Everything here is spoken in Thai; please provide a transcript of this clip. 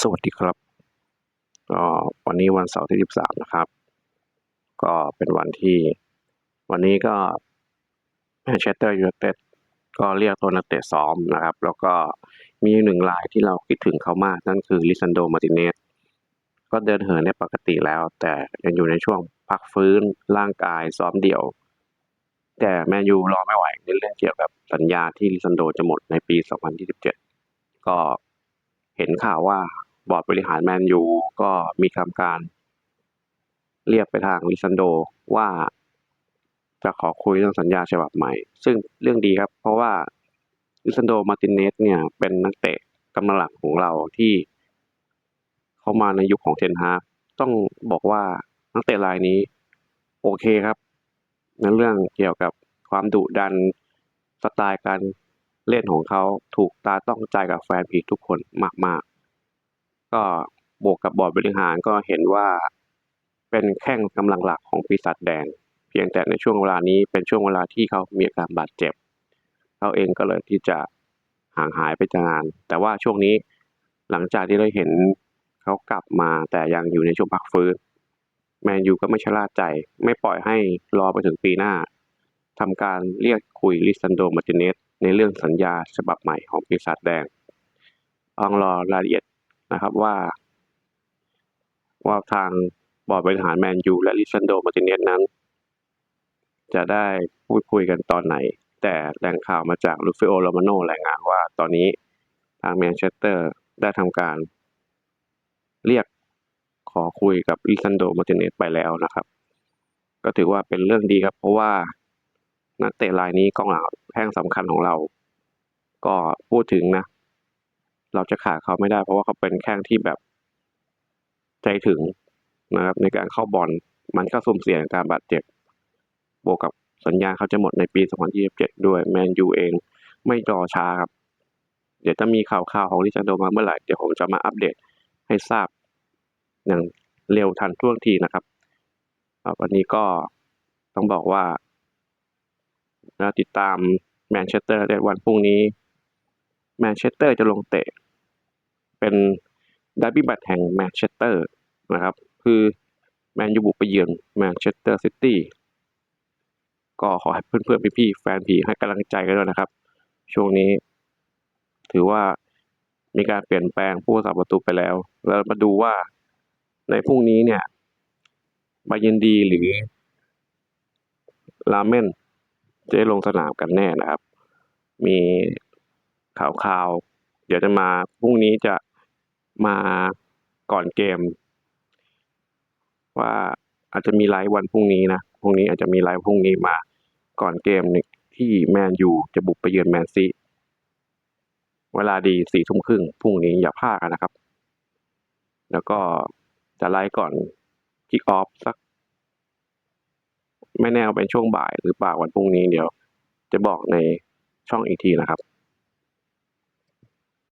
สวัสดีครับก็วันนี้วันเสาร์ที่ 13 นะครับ ก็เป็นวันที่วันนี้ก็แมนเชสเตอร์ยูไนเต็ดก็เรียกตัวนักเตะซ้อมนะครับ แล้วก็มีหนึ่งรายที่เราคิดถึงเขามาก นั่นคือลิซันโดมาติเนสก็เดินเหินได้ปกติแล้ว แต่ยังอยู่ในช่วงพักฟื้นร่างกายซ้อมเดี่ยว แต่แมนยูรอไม่ไหวในเรื่องเกี่ยวกับสัญญาที่ลิซันโดจะหมดในปี 2027 ก็ เห็นข่าวว่าบอร์ดบริหารแมนยูก็มีทำการ เรียกไปทางลิซันโดว่าจะขอคุยเรื่องสัญญาฉบับใหม่ ซึ่งเรื่องดีครับ เพราะว่าลิซันโดมาร์ตินเนสเนี่ยเป็นนักเตะกำลังหลักของเราที่เข้ามาในยุคของเทนฮากต้องบอกว่านักเตะรายนี้ โอเคครับในเรื่องเกี่ยวกับความดุดันสไตล์การ เล่นของเขาถูกตาต้องใจกับแฟนผีทุกคนมาก ๆ ก็บวกกับบอร์ดบริหารก็เห็นว่าเป็นแข้งกำลังหลักของปีศาจแดง เพียงแต่ในช่วงเวลานี้เป็นช่วงเวลาที่เขามีอาการบาดเจ็บเขาเองก็เลยที่จะห่างหายไปจากงาน แต่ว่าช่วงนี้หลังจากที่ได้เห็นเขากลับมาแต่ยังอยู่ในช่วงพักฟื้นแมนยูก็ไม่ชะล่าใจ ไม่ปล่อยให้รอไปถึงปีหน้าทำการเรียกคุยลิซันโดมาร์ติเนส ในเรื่องสัญญาฉบับใหม่ของปีศาจแดงต้องรอรายละเอียดนะครับว่า ว่าทางบอร์ดบริหารแมนยูและลิซันโดมาร์ติเนสนั้น จะได้พูดคุยกันตอนไหน แต่แหล่งข่าวมาจากลูฟิโอโรมาโนรายงานว่าตอนนี้ทางแมนเชสเตอร์ได้ทำการเรียกขอคุยกับลิซันโดมาร์ติเนสไปแล้วนะครับ ก็ถือว่าเป็นเรื่องดีครับ เพราะว่านักเตะรายนี้กองหลัง แข้งสำคัญของเรา ก็พูดถึงนะ เราจะขาดเขาไม่ได้ เพราะว่าเขาเป็นแข้งที่แบบใจถึงนะครับ ในการเข้าบอลมันก็สุ่มเสี่ยงการบาดเจ็บ บวกกับสัญญาเขาจะหมดในปี 2027 ด้วยแมนยูเองไม่รอช้าครับ เดี๋ยวจะมีข่าวๆของลิซันโดมาเมื่อไหร่ เดี๋ยวผมจะมาอัปเดตให้ทราบอย่างเร็วทันท่วงทีนะครับครับวันนี้ก็ต้องบอกว่า นะติดตามแมนเชสเตอร์ในวันพรุ่งนี้ แมนเชสเตอร์จะลงเตะ เป็นดาร์บี้แมตแห่งแมนเชสเตอร์นะครับ คือแมนยูบุกไปเยือนแมนเชสเตอร์ซิตี้ก็ขอให้เพื่อนๆพี่ๆแฟนผีให้กำลังใจกันด้วยนะครับ ช่วงนี้ ถือว่ามีการเปลี่ยนแปลงผู้รักษาประตูไปแล้ว แล้วมาดูว่าในพรุ่งนี้เนี่ยบาเยนดีหรือ ลาเมน ได้ลงสนามกันแน่นะครับ มีข่าวข่าวๆเดี๋ยวจะมาพรุ่งนี้จะมาก่อนเกม ว่าอาจจะมีไลฟ์วันพรุ่งนี้นะพรุ่งนี้อาจจะมีไลฟ์พรุ่งนี้มาก่อนเกมหนึ่งที่แมนยูจะบุกไปเยือนแมนซีเวลาดีสี่ทุ่มครึ่งพรุ่งนี้อย่าพลาดกันนะครับ แล้วก็จะไลฟ์ก่อนคิกออฟสัก ไม่แน่ว่าเป็นช่วงบ่ายหรือเปล่าวันพรุ่งนี้เดี๋ยว จะบอกในช่องอีกทีนะครับ